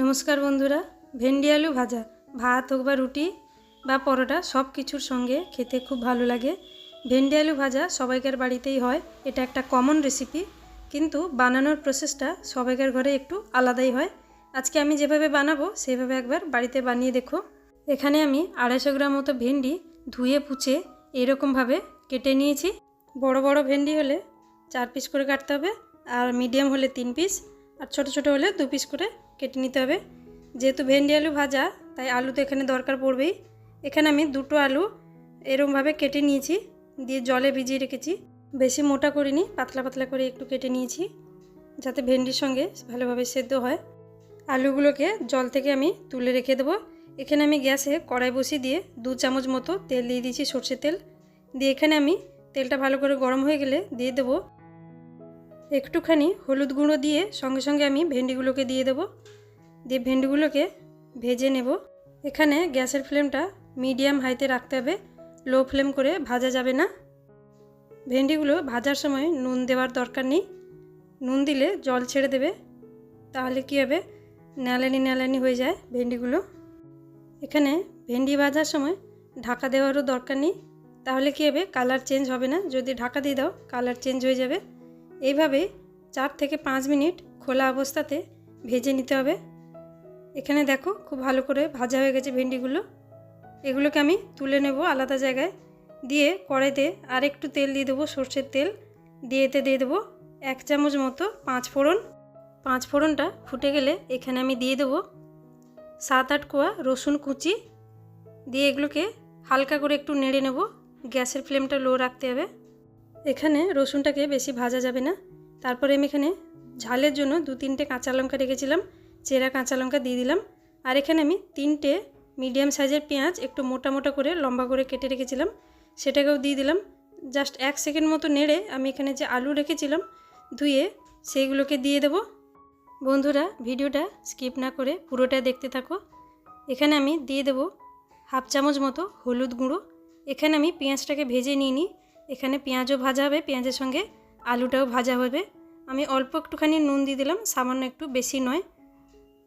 নমস্কার বন্ধুরা, ভেন্ডি আলু ভাজা, ভাত হোক বা রুটি বা পরোটা, সব কিছুর সঙ্গে খেতে খুব ভালো লাগে। ভেন্ডি আলু ভাজা সবাইকার বাড়িতেই হয়, এটা একটা কমন রেসিপি কিন্তু বানানোর প্রসেসটা সবাইকার ঘরে একটু আলাদাই হয়। আজকে আমি যেভাবে বানাবো, সেভাবে একবার বাড়িতে বানিয়ে দেখো। এখানে আমি আড়াইশো গ্রাম মতো ভেন্ডি ধুয়ে পুছে এরকমভাবে কেটে নিয়েছি। বড় বড় ভেন্ডি হলে চার পিস করে কাটতে হবে, আর মিডিয়াম হলে তিন পিস আর ছোট ছোট হলে দু পিস করে কেটে নিতে হবে। যেহেতু ভেন্ডি আলু ভাজা, তাই আলু তো এখানে দরকার পড়বেই। এখানে আমি দুটো আলু এরমভাবে কেটে নিয়েছি, দিয়ে জলে ভিজিয়ে রেখেছি। বেশি মোটা করিনি, পাতলা পাতলা করে একটু কেটে নিয়েছি, যাতে ভেন্ডির সঙ্গে ভালোভাবে সেদ্ধ হয়। আলুগুলোকে জল থেকে আমি তুলে রেখে দেবো। এখানে আমি গ্যাসে কড়াই বসিয়ে দিয়ে দু চামচ মতো তেল দিয়ে দিয়েছি, সর্ষের তেল। দিয়ে এখানে আমি তেলটা ভালো করে গরম হয়ে গেলে দিয়ে দেবো। একটুখানি হলুদ গুঁড়ো দিয়ে সঙ্গে সঙ্গে আমি ভেন্ডিগুলোকে দিয়ে দেবো। দিয়ে ভেন্ডিগুলোকে ভেজে নেব। এখানে গ্যাসের ফ্লেমটা মিডিয়াম হাইতে রাখতে হবে। লো ফ্লেম করে ভাজা যাবে না। ভেন্ডিগুলো ভাজার সময় নুন দেওয়ার দরকার নেই। নুন দিলে জল ছেড়ে দেবে। তাহলে কী হবে? ন্যালানি ন্যালানি হয়ে যায় ভেন্ডিগুলো। এখানে ভেন্ডি ভাজার সময় ঢাকা দেওয়ারও দরকার নেই। তাহলে কী হবে? কালার চেঞ্জ হবে না। যদি ঢাকা দিয়ে দাও, কালার চেঞ্জ হয়ে যাবে। এইভাবে চার থেকে পাঁচ মিনিট খোলা অবস্থাতে ভেজে নিতে হবে। এখানে দেখো খুব ভালো করে ভাজা হয়ে গেছে ভেন্ডিগুলো। এগুলোকে আমি তুলে নেব আলাদা জায়গায়। দিয়ে কড়াইতে আর একটু তেল দিয়ে দেবো, সর্ষের তেল। দিয়ে এতে দিয়ে দেবো এক চামচ মতো পাঁচ ফোড়ন। পাঁচ ফোড়নটা ফুটে গেলে এখানে আমি দিয়ে দেবো সাত আট কোয়া রসুন কুচি। দিয়ে এগুলোকে হালকা করে একটু নেড়ে নেব, গ্যাসের ফ্লেমটা লো রাখতে হবে। এখানে রসুনটাকে বেশি ভাজা যাবে না। তারপরে আমি এখানে ঝালের জন্য দু তিনটে কাঁচা লঙ্কা রেখেছিলাম। চেরা কাঁচা লঙ্কা দিয়ে দিলাম। আর এখানে আমি তিনটে মিডিয়াম সাইজের পেঁয়াজ একটু মোটা মোটা করে, লম্বা করে কেটে রেখেছিলাম। সেটাকেও দিয়ে দিলাম। জাস্ট এক সেকেন্ড মতো নেড়ে আমি এখানে যে আলু রেখেছিলাম ধুয়ে, সেইগুলোকে দিয়ে দেব। বন্ধুরা, ভিডিওটা স্কিপ না করে পুরোটা দেখতে থাকো। এখানে আমি দিয়ে দেব হাফ চামচ মতো হলুদ গুঁড়ো। এখানে আমি পেঁয়াজটাকে ভেজে নিই। এখানে পেঁয়াজও ভাজা হবে, পেঁয়াজের সঙ্গে আলুটাও ভাজা হবে। আমি অল্প একটুখানি নুন দিয়ে দিলাম, সামান্য একটু বেশি নয়।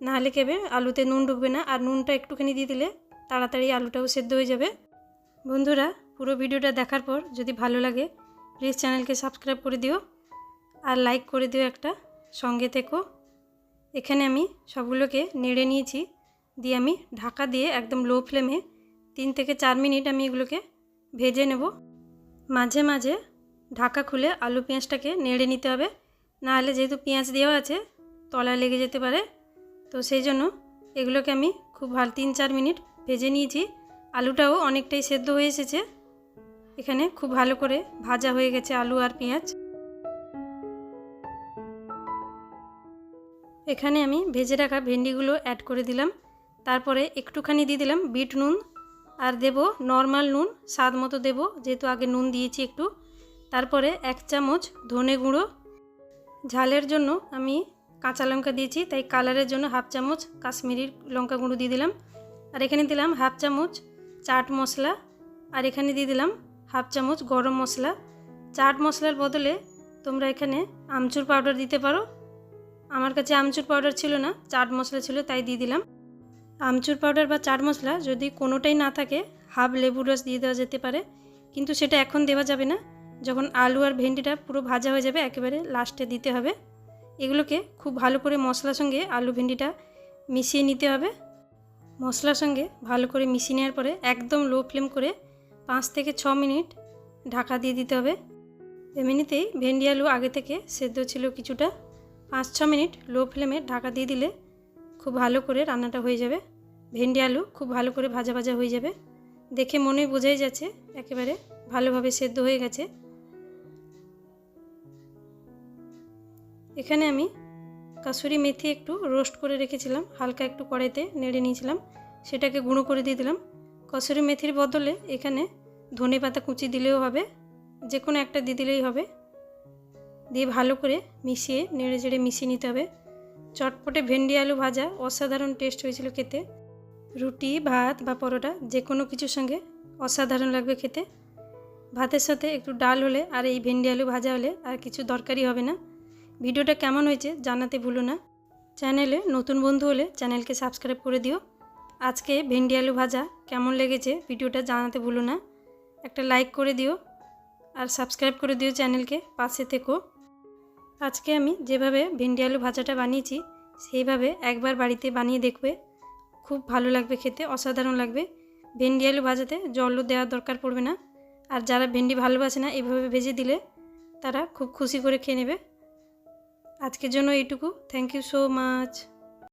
নাহলে কেবে আলুতে নুন ঢুকবে না, আর নুনটা একটুখানি দিয়ে দিলে তাড়াতাড়ি আলুটাও সেদ্ধ হয়ে যাবে। বন্ধুরা, পুরো ভিডিওটা দেখার পর যদি ভালো লাগে প্লিজ চ্যানেলকে সাবস্ক্রাইব করে দিও, আর লাইক করে দিও একটা, সঙ্গে থেকো। এখানে আমি সবগুলোকে নেড়ে নিয়েছি, দিয়ে আমি ঢাকা দিয়ে একদম লো ফ্লেমে তিন থেকে চার মিনিট আমি এগুলোকে ভেজে নেব। মাঝে মাঝে ঢাকা খুলে আলু পেঁয়াজটাকে নেড়ে নিতে হবে, নাহলে যেহেতু পেঁয়াজ দেওয়া আছে, তলায় লেগে যেতে পারে। তো সেই জন্য এগুলোকে আমি খুব ভালো তিন চার মিনিট ভেজে নিয়েছি। আলুটাও অনেকটাই সেদ্ধ হয়ে এসেছে। এখানে খুব ভালো করে ভাজা হয়ে গেছে আলু আর পেঁয়াজ। এখানে আমি ভেজে রাখা ভেন্ডিগুলো অ্যাড করে দিলাম। তারপরে একটুখানি দিয়ে দিলাম বিট নুন আর দেব নর্মাল নুন, স্বাদ মতো দেব, যেহেতু আগে নুন দিয়েছি একটু। তারপরে এক চামচ ধনে গুঁড়ো। ঝালের জন্য আমি কাঁচা লঙ্কা দিয়েছি, তাই কালারের জন্য হাফ চামচ কাশ্মীরি লঙ্কা গুঁড়ো দিয়ে দিলাম। আর এখানে দিলাম হাফ চামচ চাট মশলা। আর এখানে দিয়ে দিলাম হাফ চামচ গরম মশলা। চাট মশলার বদলে তোমরা এখানে আমচুর পাউডার দিতে পারো। আমার কাছে আমচুর পাউডার ছিল না, চাট মশলা ছিল, তাই দিয়ে দিলাম। আমচুর পাউডার বা চাট মশলা যদি কোনোটাই না থাকে হাফ লেবুর রস দিয়ে দেওয়া যেতে পারে। কিন্তু সেটা এখন দেওয়া যাবে না। যখন আলু আর ভেন্ডিটা পুরো ভাজা হয়ে যাবে, একেবারে লাস্টে দিতে হবে। এগুলোকে খুব ভালো করে মশলার সঙ্গে আলু ভেন্ডিটা মিশিয়ে নিতে হবে। মশলার সঙ্গে ভালো করে মিশিয়ে নেওয়ার পরে একদম লো ফ্লেম করে পাঁচ থেকে ছ মিনিট ঢাকা দিয়ে দিতে হবে। এমনিতেই ভেন্ডি আলু আগে থেকে সেদ্ধ ছিল কিছুটা। পাঁচ ছ মিনিট লো ফ্লেমে ঢাকা দিয়ে দিলে খুব ভালো করে রান্নাটা হয়ে যাবে। ভেন্ডি আলু খুব ভালো করে ভাজা ভাজা হয়ে যাবে। দেখে মনে বোঝাই যাচ্ছে একেবারে ভালোভাবে সেদ্ধ হয়ে গেছে। এখানে আমি কাসুরি মেথি একটু রোস্ট করে রেখেছিলাম, হালকা একটু কড়াইতে নেড়ে নিয়েছিলাম, সেটাকে গুঁড়ো করে দিয়ে দিলাম। কসুরি মেথির বদলে এখানে ধনে পাতা কুচি দিলেও হবে যে কোনো একটা দিয়ে দিলেই হবে। দিয়ে ভালো করে মিশিয়ে, নেড়ে চেড়ে মিশিয়ে নিতে হবে। চটপটে ভেন্ডি আলু ভাজা অসাধারণ টেস্ট হয়েছিল খেতে। রুটি, ভাত বা পরোটা যে কোনো কিছুর সঙ্গে অসাধারণ লাগবে খেতে। ভাতের সাথে একটু ডাল হলে আর এই ভেন্ডি আলু ভাজা হলে আর কিছু দরকারই হবে না। ভিডিওটা কেমন হয়েছে জানাতে ভুলো না। চ্যানেলে নতুন বন্ধু হলে চ্যানেলকে সাবস্ক্রাইব করে দিও। আজকে ভেন্ডি আলু ভাজা কেমন লেগেছে ভিডিওটা জানাতে ভুলো না। একটা লাইক করে দিও আর সাবস্ক্রাইব করে দিও চ্যানেলকে পাশে থেকো। আজকে আমি যেভাবে ভেন্ডি আলু ভাজাটা বানিয়েছি, সেইভাবে একবার বাড়িতে বানিয়ে দেখবে। খুব ভালো লাগবে খেতে, অসাধারণ লাগবে। ভেন্ডি আলু ভাজাতে জলও দেওয়ার দরকার পড়বে না। আর যারা ভেন্ডি ভালোবাসে না, এভাবে ভেজে দিলে তারা খুব খুশি করে খেয়ে নেবে। আজকের জন্য এইটুকু। Thank you so much